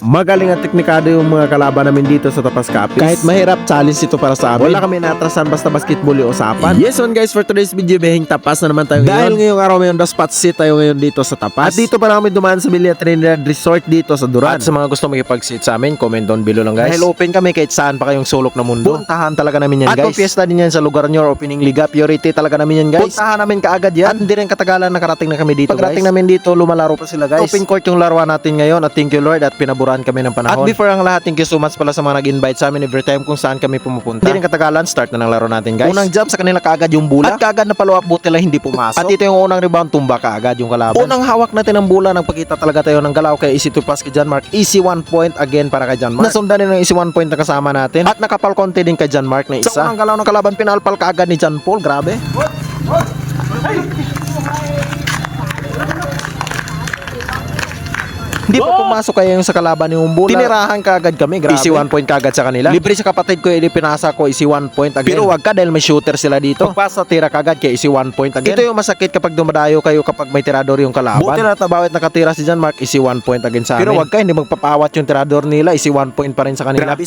Magaling at teknikado yung mga kalaban namin dito sa Tapas Capiz. Kahit mahirap, challenge ito para sa amin. Wala kami natrasan basta basketball yung usapan. Yes one guys, for today's video, behing tapas na naman tayo ngayon. Dahil ngayong araw may on the spot sit tayo ngayon dito sa Tapas. At dito pa na kami dumaan sa Villa Trinidad Resort dito sa Duran. At sa mga gusto makipag-sit sa amin, comment down below lang guys. Dahil open kami kahit saan pa kayong sulok na mundo. Puntahan talaga namin yan At guys. At fiesta din yan sa lugar nyo, opening liga, purity talaga namin yan guys. Puntahan namin kaagad yan. At hindi rin katagalan nakarating na kami dito Pagdating namin dito, lumalaro pa sila guys. Open court yung laruan natin ngayon at thank you Lord at pinaburan kami ng panahon. At before ang lahat, thank you so much pala sa mga nag-invite sa amin every time kung saan kami pumupunta. Hindi rin katagalan, start na ng laro natin guys. Unang jump sa kanila kaagad yung bola. At kaagad na follow up buti lang hindi pumasok. At ito yung unang rebound, tumba kaagad yung kalaban. Unang hawak natin ng bola, nagpakita talaga tayo ng galaw kay easy to pass kay John Mark. Easy one point again para kay John Mark. Nasundan din ng easy one point na kasama natin. At nakapal konti din kay John Mark na isa. Sa unang galaw ng kalaban, pinalpal kaagad ni John Paul. Grabe. Hindi pa pumasok kaya yung sa kalaban ni Umbula. Tinirahan kaagad kami, grabe. Easy one point kaagad sa kanila. Libre sa kapatid ko, ili pinasa ko, easy one point again. Pero wag ka dahil may shooter sila dito. Pagpasa, tira kaagad kaya easy one point again. Ito yung masakit kapag dumadayo kayo kapag may tirador yung kalaban. Buti na tabawit nakatira si John Mark, easy one point again sa amin. Pero wag ka, hindi magpapawat yung tirador nila, easy one point pa rin sa kanila. Grabe,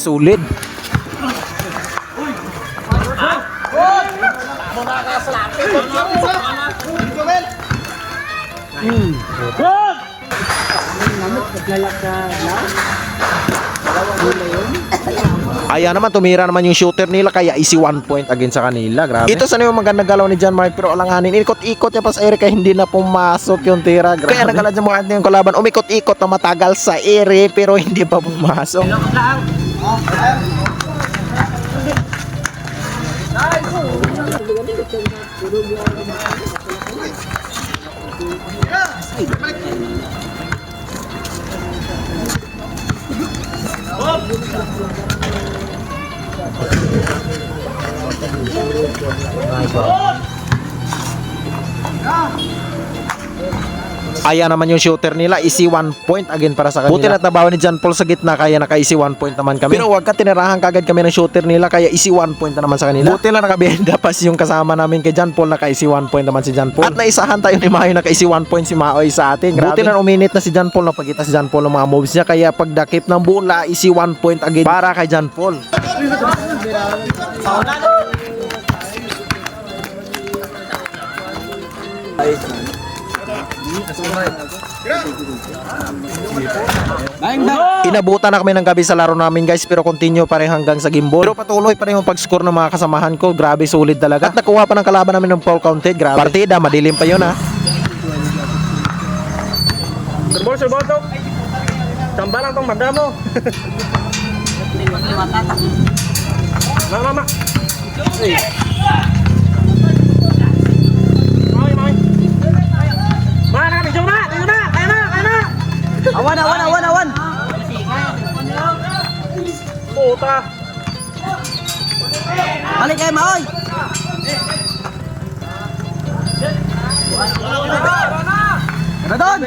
sulit. Ayan naman, tumira naman yung shooter nila kaya easy one point again sa kanila. Grabe. Ito sana yung magandang galaw ni John Mark pero alanganin. Ikot-ikot niya pa sa ere kaya hindi na pumasok yung tira. Grabe. Kaya nagalad yung mga yung kalaban. Umikot-ikot na matagal sa ere pero hindi pa pumasok. Ayan naman yung shooter nila, easy one point again para sa kanila. Buti na tabawan ni John Paul sa gitna, kaya naka easy one point naman kami. Pero wag ka tinirahan kagad kami ng shooter nila, kaya easy one point na naman sa kanila. Buti lang nakabihenda pa yung kasama namin kay John Paul, naka easy one point naman si John Paul. At naisahan tayo ni Mayo, naka easy one point si Maoy sa atin. Buti na uminit na si John Paul, napagkita si John Paul ng mga moves niya, kaya pagdakip ng bola, easy one point again para kay John Paul. Inabutan na kami ng gabi sa laro namin guys pero continue pa rin hanggang sa gimbal. Pero patuloy pa rin yung pag-score ng mga kasamahan ko. Grabe solid talaga. At nakuha pa ng kalaban namin ng foul counted. Grabe. Partida, madilim pa yun ha. Serbol, serbol to. Tambah lang tong banda mo. Mama, mama. Mami, Awan, awan, awan, awan. Puta. Balik kayo, Maoy. Tara doon.